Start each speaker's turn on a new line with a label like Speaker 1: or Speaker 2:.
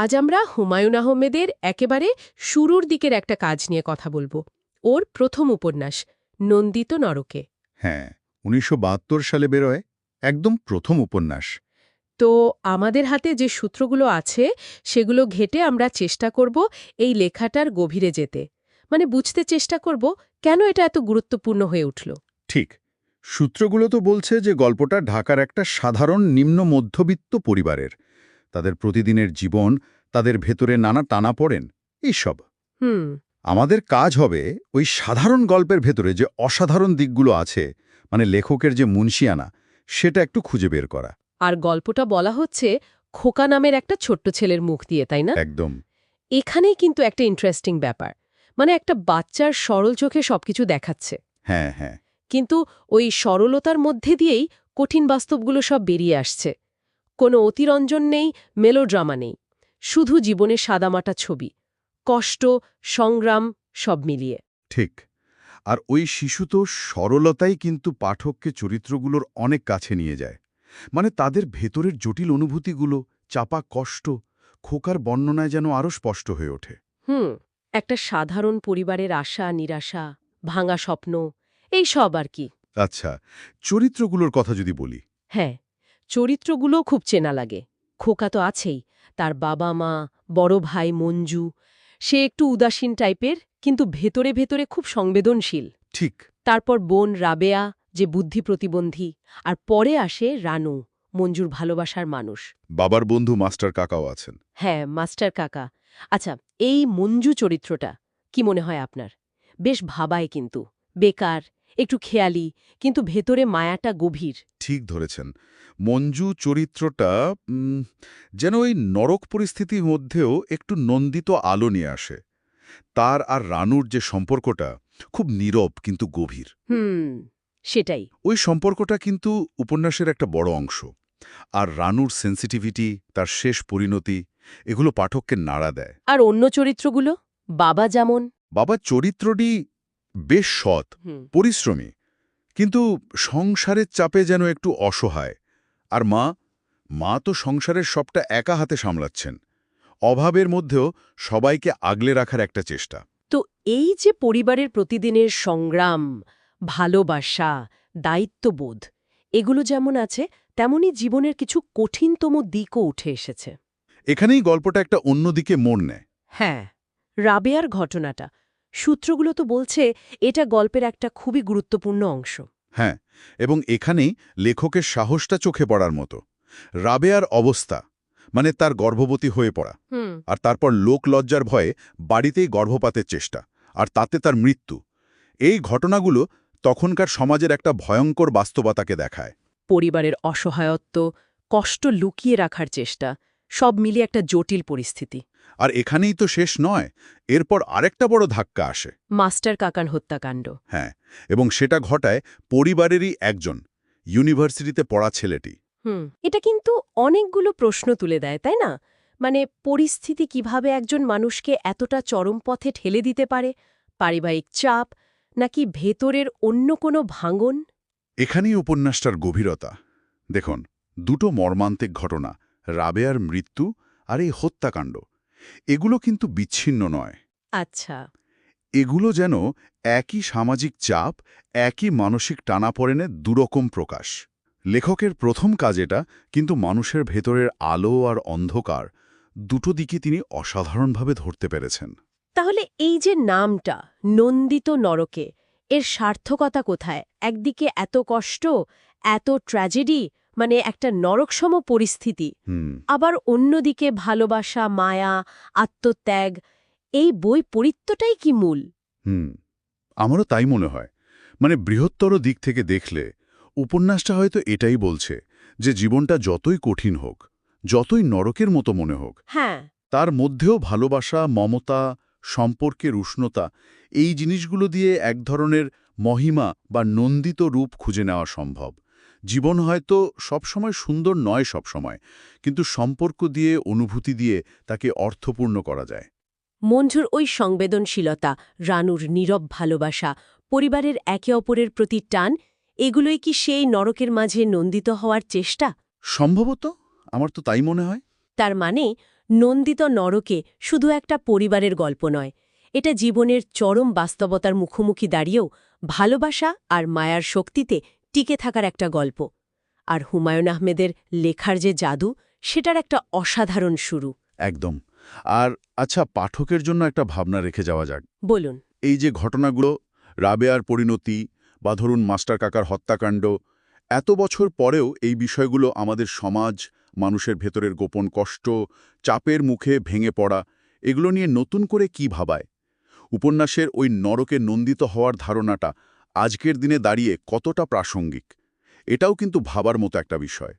Speaker 1: আজ আমরা হুমায়ুন আহমেদের একেবারে শুরুর দিকের একটা কাজ নিয়ে কথা বলব। ওর প্রথম উপন্যাস নন্দিত নরকে।
Speaker 2: হ্যাঁ উনিশশো বাহাত্তর সালে বেরোয় একদম প্রথম উপন্যাস।
Speaker 1: তো আমাদের হাতে যে সূত্রগুলো আছে সেগুলো ঘেটে আমরা চেষ্টা করব এই লেখাটার গভীরে যেতে। মানে বুঝতে চেষ্টা করব কেন এটা এত গুরুত্বপূর্ণ হয়ে উঠল।
Speaker 2: ঠিক সূত্রগুলো তো বলছে যে গল্পটা ঢাকার একটা সাধারণ নিম্ন মধ্যবিত্ত পরিবারের। তাদের প্রতিদিনের জীবন তাদের ভেতরে নানা টানা পড়েন এইসব। আমাদের কাজ হবে ওই সাধারণ গল্পের ভেতরে যে অসাধারণ দিকগুলো আছে মানে লেখকের যে মুন্সিয়ানা সেটা একটু খুঁজে বের করা।
Speaker 1: আর গল্পটা বলা হচ্ছে খোকা নামের একটা ছোট্ট ছেলের মুখ দিয়ে তাই না?
Speaker 2: একদম।
Speaker 1: এখানেই কিন্তু একটা ইন্টারেস্টিং ব্যাপার। মানে একটা বাচ্চার সরল চোখে সবকিছু দেখাচ্ছে।
Speaker 2: হ্যাঁ হ্যাঁ।
Speaker 1: কিন্তু ওই সরলতার মধ্যে দিয়েই কঠিন বাস্তবগুলো সব বেরিয়ে আসছে। কোনো অতিরঞ্জন নেই মেলোড্রামা নেই শুধু জীবনে সাদামাটা ছবি কষ্ট সংগ্রাম সব মিলিয়ে।
Speaker 2: ঠিক আর ওই শিশু তো সরলতাই কিন্তু পাঠককে চরিত্রগুলোর অনেক কাছে নিয়ে যায় মানে তাদের ভেতরের জটিল অনুভূতিগুলো চাপা কষ্ট খোকার বর্ণনায় যেন আরও স্পষ্ট হয়ে ওঠে।
Speaker 1: হুম একটা সাধারণ পরিবারের আশা নিরাশা ভাঙা স্বপ্ন এই সব আর কি।
Speaker 2: আচ্ছা চরিত্রগুলোর কথা যদি বলি।
Speaker 1: হ্যাঁ চরিত্রগুলো খুব চেনা লাগে। খোকা তো আছেই। তার বাবা মা বড় ভাই মঞ্জু সে একটু উদাসীন টাইপের কিন্তু ভেতরে ভেতরে খুব সংবেদনশীল।
Speaker 2: ঠিক।
Speaker 1: তারপর বোন রাবেয়া যে বুদ্ধি প্রতিবন্ধী আর পরে আসে রানু মঞ্জুর ভালোবাসার মানুষ।
Speaker 2: বাবার বন্ধু মাস্টার কাকাও আছেন।
Speaker 1: হ্যাঁ মাস্টার কাকা। আচ্ছা এই মঞ্জু চরিত্রটা কি মনে হয় আপনার? বেশ ভাবায় কিন্তু। বেকার একটু খেয়ালি কিন্তু ভেতরে মায়াটা গভীর।
Speaker 2: ঠিক ধরেছেন। মঞ্জু চরিত্রটা যেন ওই নরক পরিস্থিতির মধ্যেও একটু নন্দিত আলো নিয়ে আসে। তার আর রানুর যে সম্পর্কটা খুব নীরব কিন্তু গভীর।
Speaker 1: হুম সেটাই।
Speaker 2: ওই সম্পর্কটা কিন্তু উপন্যাসের একটা বড় অংশ। আর রানুর সেন্সিটিভিটি তার শেষ পরিণতি এগুলো পাঠককে নাড়া দেয়।
Speaker 1: আর অন্য চরিত্রগুলো? বাবা যেমন।
Speaker 2: বাবা চরিত্রটি বেশ সৎ পরিশ্রমী। কিন্তু সংসারের চাপে যেন একটু অসহায়। আর মা মা তো সংসারের সবটা একা হাতে সামলাচ্ছেন। অভাবের মধ্যেও সবাইকে আগলে রাখার একটা চেষ্টা।
Speaker 1: তো এই যে পরিবারের প্রতিদিনের সংগ্রাম ভালোবাসা দায়িত্ববোধ এগুলো যেমন আছে তেমনি জীবনের কিছু কঠিনতম দিকও উঠে এসেছে।
Speaker 2: এখানেই গল্পটা একটা অন্যদিকে মোড় নেয়।
Speaker 1: হ্যাঁ রাবেয়ার ঘটনাটা। সূত্রগুলো তো বলছে এটা গল্পের একটা খুবই গুরুত্বপূর্ণ অংশ।
Speaker 2: হ্যাঁ এবং এখানেই লেখকের সাহসটা চোখে পড়ার মতো। রাবেয়ার অবস্থা মানে তার গর্ভবতী হয়ে পড়া। আর তারপর লোক লজ্জার ভয়ে বাড়িতেই গর্ভপাতের চেষ্টা আর তাতে তার মৃত্যু। এই ঘটনাগুলো তখনকার সমাজের একটা ভয়ঙ্কর বাস্তবতাকে দেখায়।
Speaker 1: পরিবারের অসহায়ত্ব কষ্ট লুকিয়ে রাখার চেষ্টা সব মিলিয়ে একটা জটিল পরিস্থিতি।
Speaker 2: আর এখানেই তো শেষ নয় এরপর আরেকটা বড় ধাক্কা আসে।
Speaker 1: মাস্টার কাকান হত্যাকাণ্ড।
Speaker 2: হ্যাঁ এবং সেটা ঘটায় পরিবারেরই একজন ইউনিভার্সিটিতে পড়া ছেলেটি।
Speaker 1: হুম এটা কিন্তু অনেকগুলো প্রশ্ন তুলে দেয় তাই না? মানে পরিস্থিতি কীভাবে একজন মানুষকে এতটা চরম পথে ঠেলে দিতে পারে? পারিবারিক চাপ নাকি ভেতরের অন্য কোনো ভাঙন?
Speaker 2: এখানেই উপন্যাসটার গভীরতা। দেখুন দুটো মর্মান্তিক ঘটনা রাবেয়ার মৃত্যু আর এই হত্যাকাণ্ড এগুলো কিন্তু বিচ্ছিন্ন নয়।
Speaker 1: আচ্ছা।
Speaker 2: এগুলো যেন একই সামাজিক চাপ একই মানসিক টানাপড়েনে দুরকম প্রকাশ। লেখকের প্রথম কাজ এটা কিন্তু মানুষের ভেতরের আলো আর অন্ধকার দুটো দিকে তিনি অসাধারণভাবে ধরতে পেরেছেন।
Speaker 1: তাহলে এই যে নামটা নন্দিত নরকে এর সার্থকতা কোথায়? একদিকে এত কষ্ট এত ট্র্যাজেডি মানে একটা নরকসম পরিস্থিতি।
Speaker 2: হুম।
Speaker 1: আবার অন্যদিকে ভালোবাসা মায়া আত্মত্যাগ এই বই পরিত্যটাই কি মূল?
Speaker 2: হুম আমারও তাই মনে হয়। মানে বৃহত্তর দিক থেকে দেখলে উপন্যাসটা হয়তো এটাই বলছে যে জীবনটা যতই কঠিন হোক যতই নরকের মতো মনে হোক
Speaker 1: হ্যাঁ।
Speaker 2: তার মধ্যেও ভালোবাসা মমতা সম্পর্কের উষ্ণতা এই জিনিসগুলো দিয়ে এক ধরনের মহিমা বা নন্দিত রূপ খুঁজে নেওয়া সম্ভব। জীবন হয়তো সবসময় সুন্দর নয় সবসময় কিন্তু সম্পর্ক দিয়ে অনুভূতি দিয়ে তাকে অর্থপূর্ণ করা যায়।
Speaker 1: মঞ্জুর ওই সংবেদনশীলতা রানুর নীরব ভালোবাসা পরিবারের একে অপরের প্রতি টান এগুলোই কি সেই নরকের মাঝে নন্দিত হওয়ার চেষ্টা?
Speaker 2: সম্ভবত আমার তো তাই মনে হয়।
Speaker 1: তার মানে নন্দিত নরকে শুধু একটা পরিবারের গল্প নয় এটা জীবনের চরম বাস্তবতার মুখোমুখি দাঁড়িয়েও ভালোবাসা আর মায়ার শক্তিতে টিকে থাকার একটা গল্প। আর হুমায়ুন আহমেদের লেখার যে জাদু সেটার একটা অসাধারণ শুরু।
Speaker 2: একদম। আর আচ্ছা পাঠকের জন্য একটা ভাবনা রেখে যাওয়া যাক।
Speaker 1: বলুন।
Speaker 2: এই যে ঘটনাগুলো রাবেয়ার পরিণতি বা ধরুন মাস্টার কাকার হত্যাকাণ্ড এত বছর পরেও এই বিষয়গুলো আমাদের সমাজ মানুষের ভেতরের গোপন কষ্ট চাপের মুখে ভেঙে পড়া এগুলো নিয়ে নতুন করে কি ভাবায়? উপন্যাসের ওই নরকে নন্দিত হওয়ার ধারণাটা আজকের দিনে দাঁড়িয়ে কতটা প্রাসঙ্গিক এটাও কিন্তু ভাবার মতো একটা বিষয়।